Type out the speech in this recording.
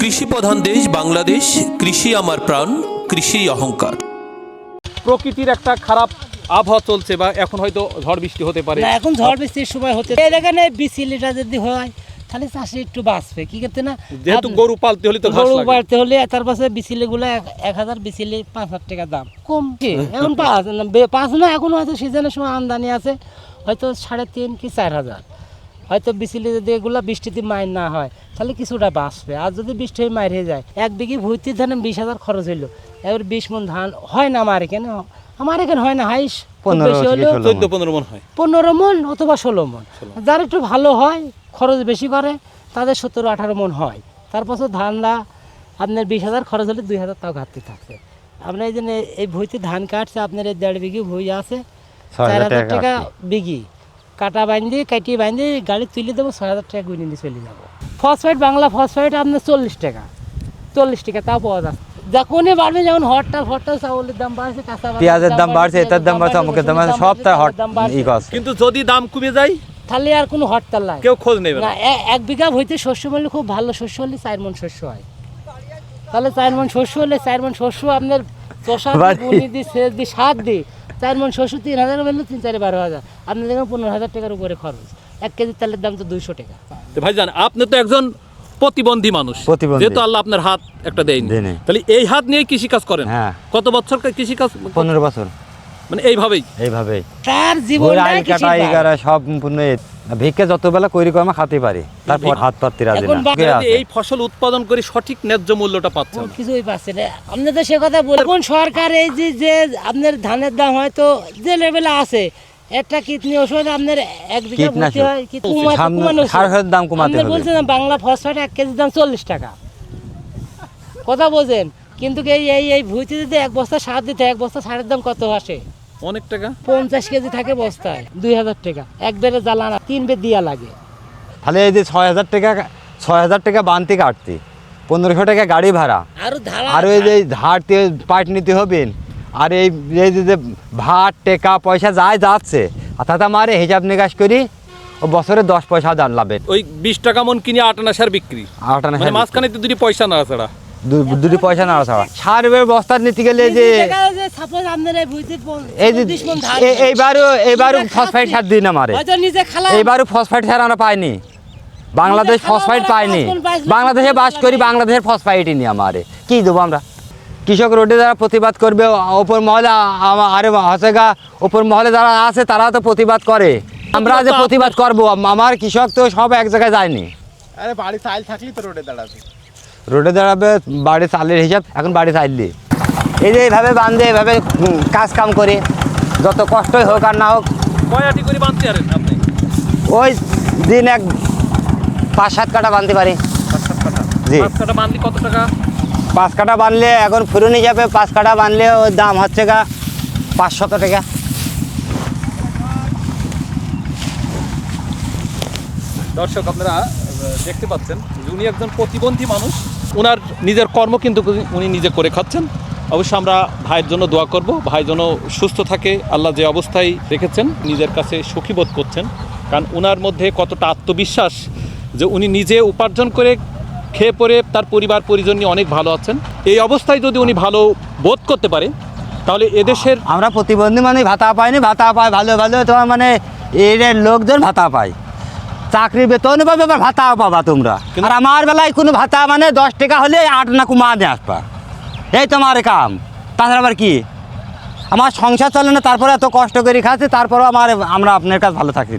কৃষি প্রধান দেশ বাংলাদেশ কৃষি আমার প্রাণ কৃষি অহংকার। প্রকৃতির একটা খারাপ আবহাওয়া চলছে বা এখন হয়তো ঝড় বৃষ্টি হতে পারে। এখন ঝড় বৃষ্টির সময় হতে এই এখানে বিচিলিটা যদি হয় তাহলে চাষি একটু বাঁচবে কি করতে না? যেহেতু গরু পালতে হলে তো গরু লাগে। বাড়তে হলে তার পাশে বিচিলি গুলো এক হাজার বিচিলি পাঁচ হাজার টাকা দাম। কম কি? এখন পাঁচ না, পাঁচ না এখন হয়তো সিজনের সময় আমদানি আছে হয়তো সাড়ে তিন কি চার হাজার। হয়তো বিচিলি যদি এগুলো বৃষ্টিতে মাইর না হয় তাহলে কিছুটা বাঁচবে। আর যদি বৃষ্টি হয়ে মাইর হয়ে যায় এক বিঘি ভুইতে ধানে বিশ হাজার খরচ হইল। এবার বিশ মন ধান হয় না আমার এখানে? আমার এখানে হয় না হাইস। পনেরো মন। অথবা ষোলো মন। যার একটু ভালো হয় খরচ বেশি করে তাদের সতেরো আঠারো মন হয়। তারপর ধানটা আপনার বিশ হাজার খরচ হলে দুই হাজার তাও ঘাটতি থাকছে। আপনার এই জন্য এই ভুঁইতে ধান কাটছে আপনার এই দেড় বিঘি ভুঁই আছে চার হাজার টাকা বিঘি। কাটা বাইন্ধি কাটিয়ে বাইন্ধি গাড়ি তুলে দেবো ছয় হাজার টাকা গুনি দিয়ে চলে যাব। ফসফাইট বাংলা ফসফাইট আপনার চল্লিশ টাকা। চল্লিশ টাকা তাও পাওয়া যাচ্ছে। যখনই বাড়বে যেমন হরতাল হরতাল চাউলের দাম বাড়ছে কাঁচা পেঁয়াজের দাম বাড়ছে এটার দাম বাড়ছে অমুকের দাম বাড়ছে হট কিন্তু যদি দাম কমে যায় তাহলে আর কোনো হরতাল নাই। কেউ খোঁজ নেবে না। এক বিঘা হইতে শস্য মূল্য খুব ভালো শস্য হলে চার মন শস্য হয়। তাহলে চার মন শস্য হলে চার মন শস্য আপনার চষা বাড়ি। দি সেচ দি সার দি চার মন শস্য তিন হাজার হলে তিন চারে বারো হাজার। আপনি দেখেন পনেরো হাজার টাকার উপরে খরচ। এক কেজি তেলের দাম তো দুইশো টাকা। তো ভাইজান আপনি তো একজন প্রতিবন্ধী মানুষ। যেহেতু আল্লাহ আপনার হাত একটা দেয়নি। তাহলে এই হাত নিয়ে কৃষি কাজ করেন। হ্যাঁ। কত বছর কৃষি কাজ পনেরো বছর। মানে এইভাবেই। এইভাবেই। তার জীবন সব সম্পূর্ণ। ভিক্ষে যত বেলা করি কমা খাতে পারি তারপর হাত পাত্তি রাজি না? এই ফসল উৎপাদন করে সঠিক ন্যায্য মূল্যটা পাচ্ছেন না। কিছুই পাচ্ছে না আপনি তো সে কথা বলে এখন সরকার এই যে যে আপনার ধানের দাম হয়তো যে লেভেলে আছে একটা কিডনি ওষুধ আপনার এক বিঘা ভর্তি হয় কি কমাতে- সামনে ওষুধ। সার দাম কমাতে আপনি হবে। বলছেন বাংলা ফসফেট এক কেজির দাম চল্লিশ টাকা কথা বোঝেন কিন্তু এই এই এই ভুইতে যদি এক বস্তা সার দিতে এক বস্তা সারের দাম কত আসে অনেক টাকা? পঞ্চাশ কেজি থাকে বস্তায় দুই হাজার টাকা। এক বেড়ে জ্বালানা তিন বের দিয়া লাগে। তাহলে এই যে ছয় হাজার টাকা ছয় হাজার টাকা বানতে কাটতি পনেরোশো টাকা গাড়ি ভাড়া। আরও আর ওই যে ধারতে পাট নিতে হবেন আর এই এই যে যে ভাত টেকা পয়সা যায় যাচ্ছে আর তাতে আমার হিসাব নিকাশ করি ও বছরে দশ পয়সা দান লাভের। ওই বিশ টাকা মন কিনে আটানা সার বিক্রি। আটানা মানে মাঝখানে তো দুটি পয়সা না ছাড়া দুটি পয়সা না ছাড়া। সার এবার বস্তা নিতে গেলে যে এই যে এইবারও এইবারও নিজে ফসফাইড সার দিন আমারে হয়তো নিজে খালা এইবারও ফসফাইড সার আমরা পাইনি। বাংলাদেশ ফসফাইড পাইনি। বাংলাদেশে বাস করি বাংলাদেশের ফসফাইটই নি আমারে কি দেবো আমরা? কৃষক রোডে যারা প্রতিবাদ করবে ওপর মহলে আরে হচ্ছে গা ওপর মহলে যারা আছে তারা তো প্রতিবাদ করে। আমরা যে প্রতিবাদ করব আমার কৃষক তো সব এক জায়গায় যায়নি। আরে বাড়ি চাইল থাকলেই তো রোডে দাঁড়াবে। রোডে দাঁড়াবে বাড়ি চালের হিসাব এখন বাড়ি চাইলি। এই যে এইভাবে বাঁধে এইভাবে কাজ কাম করে। যত কষ্টই হোক আর না হোক ওই দিন এক পাঁচ সাত কাটা বাঁধতে পারি। জি। বাঁধলে কত টাকা? পাঁচ কাটা বানলে এখন ফুরুন হিসাবে পাঁচ কাটা বানলে ওর দাম হচ্ছে গা পাঁচশত টাকা। দর্শক আপনারা দেখতে পাচ্ছেন উনি একজন প্রতিবন্ধী মানুষ। ওনার নিজের কর্ম কিন্তু উনি নিজে করে খাচ্ছেন। অবশ্য আমরা ভাইয়ের জন্য দোয়া করব। ভাই যেন সুস্থ থাকে, আল্লাহ যে অবস্থায় রেখেছেন, নিজের কাছে সুখী বোধ করছেন। কারণ ওনার মধ্যে কতটা আত্মবিশ্বাস যে উনি নিজে উপার্জন করে খেয়ে পরে তার পরিবার, পরিজন নিয়ে অনেক ভালো আছেন। এই অবস্থায় যদি উনি ভালো বোধ করতে পারে, তাহলে এদেশের আমরা প্রতিবন্ধী মানে ভাতা পাইনি, ভাতা পাই ভালো ভালো। তোমার মানে যে লোকজন ভাতা পায়। চাকরি বেতন পাবে আবার ভাতা পাবা তোমরা। আর আমার বেলায় কোনো ভাতা মানে দশ টাকা হলে আট না কুমা নিয়ে আসবা। এই তোমার কাম। তাছাড়া আবার কি? আমার সংসার চলে না তারপরে এত কষ্ট করে খাচ্ছে তারপরেও আমার আমরা আপনার কাছে ভালো থাকি।